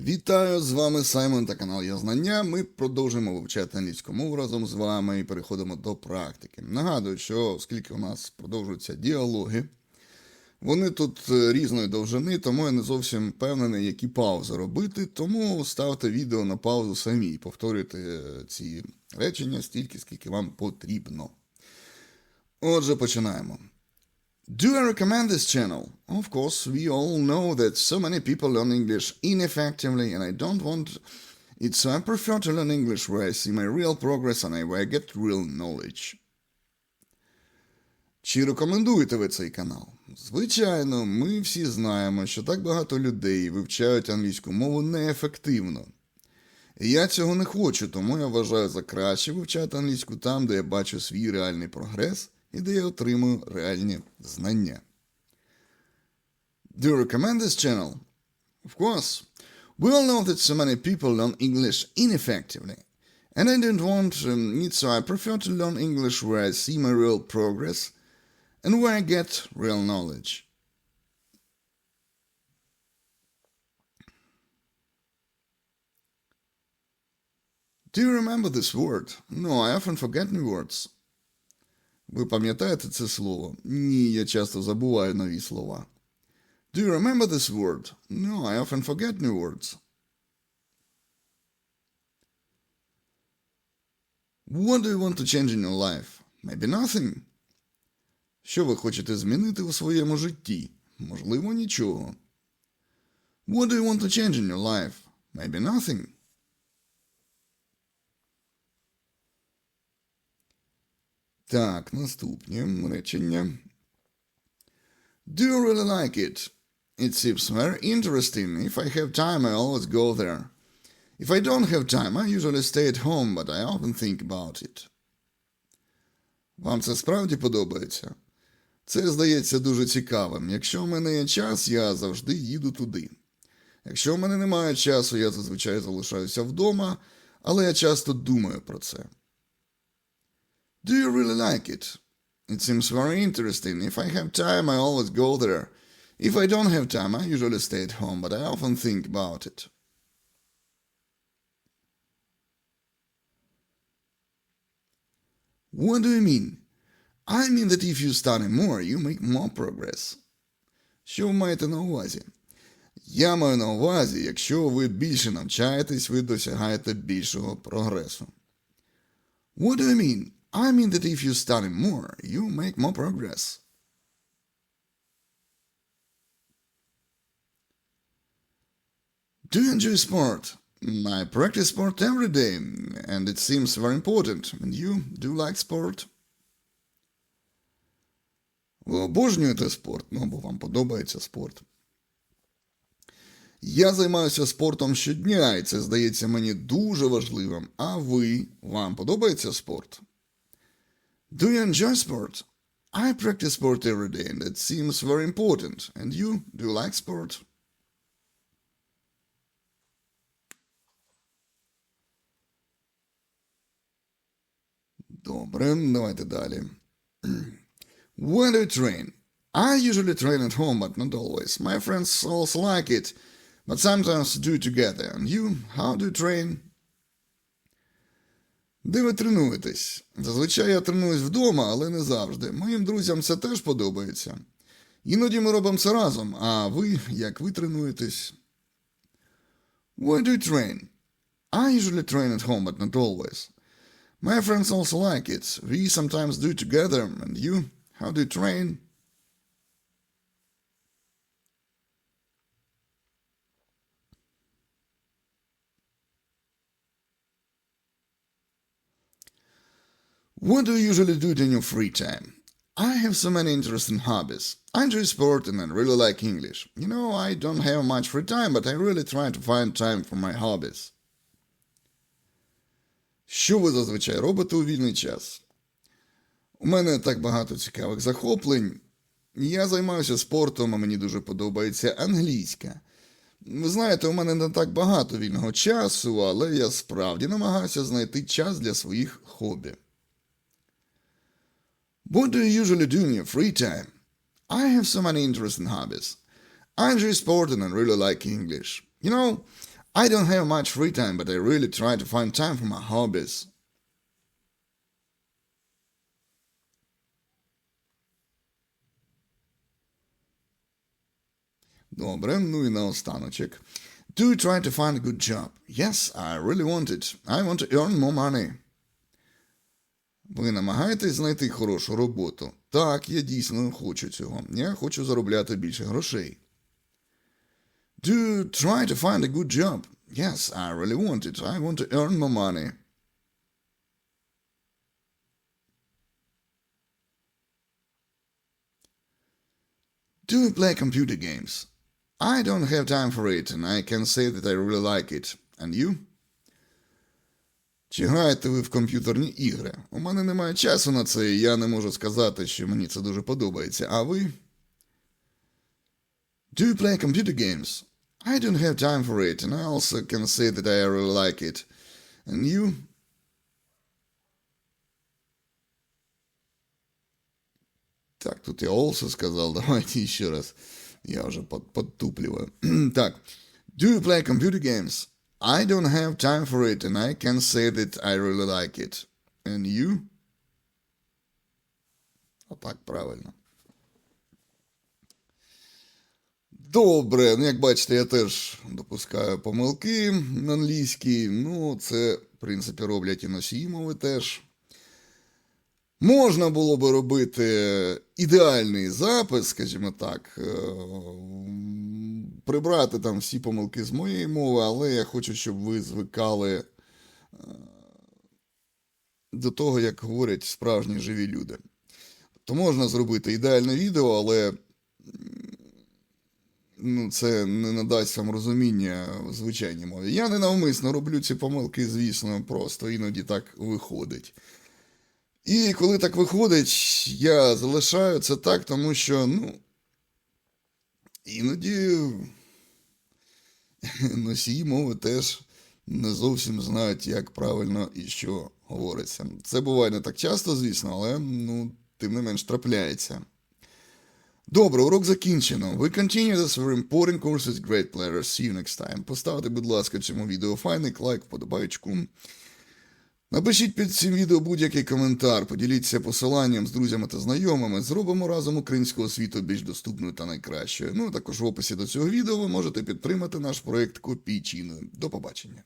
Вітаю з вами Саймон та канал Я Знання. Ми продовжуємо вивчати англійську мову разом з вами і переходимо до практики. Нагадую, що оскільки у нас продовжуються діалоги, вони тут е, різної довжини, тому я не зовсім впевнений, які паузи робити. Тому ставте відео на паузу самі і повторюйте е, ці речення стільки, скільки вам потрібно. Отже, починаємо. Do I recommend this channel? Of course, we all know that so many people learn English ineffectively, and I don't want it, so I prefer to learn English where I see my real progress and where I get real knowledge. Чи рекомендуєте ви цей канал? Звичайно, ми всі знаємо, що так багато людей вивчають англійську мову неефективно. Я цього не хочу, тому я вважаю за краще вивчати англійську там, де я бачу свій реальний прогрес і де я отримую реальні знання. Do you recommend this channel? Of course. We all know that so many people learn English ineffectively. And I don't want um, it, so I prefer to learn English where I see my real progress and where I get real knowledge. Do you remember this word? No, I often forget new words. Ви пам'ятаєте це слово? Ні, я часто забуваю нові слова. Do you remember this word? No, I often forget new words. What do you want to change in your life? Maybe nothing. Що ви хочете змінити у своєму житті? Можливо, нічого. What do you want to change in your life? Maybe nothing. Так, наступні речення. Do you really like it? It seems very interesting. If I have time, I always go there. If I don't have time, I usually stay at home, but I often think about it. Вам це справді подобається? Це здається дуже цікавим. Якщо в мене є час, я завжди їду туди. Якщо в мене немає часу, я зазвичай залишаюся вдома, але я часто думаю про це. Do you really like it? It seems very interesting. If I have time, I always go there. If I don't have time, I usually stay at home, but I often think about it. What do you mean? I mean that if you study more, you make more progress. Що ви маєте на увазі? Я маю на увазі, якщо ви більше навчаєтесь, ви досягаєте більшого прогресу. What do you mean? I mean that if you study more, you make more progress. Do you enjoy sport? I practice sport every day, and it seems very important. And you do like sport? Ви обожнюєте спорт, ну бо вам подобається спорт. Я займаюся спортом щодня, і це здається мені дуже важливим. А ви вам подобається спорт? Do you enjoy sport? I practice sport every day, and it seems very important. And you, do you like sport? Добре, давайте далі. Where do you train? I usually train at home, but not always. My friends also like it, but sometimes do it together. And you, how do you train? Де ви тренуєтесь? Зазвичай я тренуюсь вдома, але не завжди. Моїм друзям це теж подобається. Іноді ми робимо це разом, а ви, як ви тренуєтесь? Where do you train? I usually train at home, but not always. My friends also like it. We sometimes do it together. And you, how do you train? What do you usually do in your free time? I have so many interesting hobbies. I enjoy sport and I really like English. You know, I don't have much free time, but I really try to find time for my hobbies. Що ви зазвичай робите у вільний час? У мене так багато цікавих захоплень. Я займаюся спортом, а мені дуже подобається англійська. Ви знаєте, у мене не так багато вільного часу, але я справді намагаюся знайти час для своїх хобі. What do you usually do in your free time? I have so many interesting hobbies. I enjoy sport and I really like English. You know, I don't have much free time, but I really try to find time for my hobbies. Добре, ну і наостаночок. Do you try to find a good job? Yes, I really want it. I want to earn more money. Ви намагаєтесь знайти хорошу роботу? Так, я дійсно хочу цього. Я хочу заробляти більше грошей. Do you try to find a good job? Yes, I really want it. I want to earn more money. Do you play computer games? I don't have time for it, and I can say that I really like it. And you? Чи граєте ви в комп'ютерні ігри? У мене немає часу на це, і я не можу сказати, що мені це дуже подобається. А ви? Do you play computer games? I don't have time for it, and I also can say that I really like it. And you? Так, тут я also сказал, давайте еще раз. Я уже под, подтупливаю. так. Do you play computer games? I don't have time for it, and I can say that I really like it. And you? А так, правильно. Добре, ну як бачите, я теж допускаю помилки на англійській. Ну, це, в принципі, роблять і носії мови теж. Можна було би робити ідеальний запис, скажімо так, е, прибрати там всі помилки з моєї мови, але я хочу, щоб ви звикали е, до того, як говорять справжні живі люди. То можна зробити ідеальне відео, але ну, це не надасть вам розуміння в звичайній мові. Я ненавмисно роблю ці помилки, звісно, просто іноді так виходить. І коли так виходить, я залишаю це так, тому що, ну, іноді носії мови теж не зовсім знають, як правильно і що говориться. Це буває не так часто, звісно, але ну, тим не менш трапляється. Добре, урок закінчено. We continue this very important course with great pleasure. See you next time. Поставте, будь ласка, цьому відео файник, лайк, вподобайку. Напишіть під цим відео будь-який коментар, поділіться посиланням з друзями та знайомими. Зробимо разом українську освіту більш доступною та найкращою. Ну, також в описі до цього відео ви можете підтримати наш проект копійчиною. До побачення.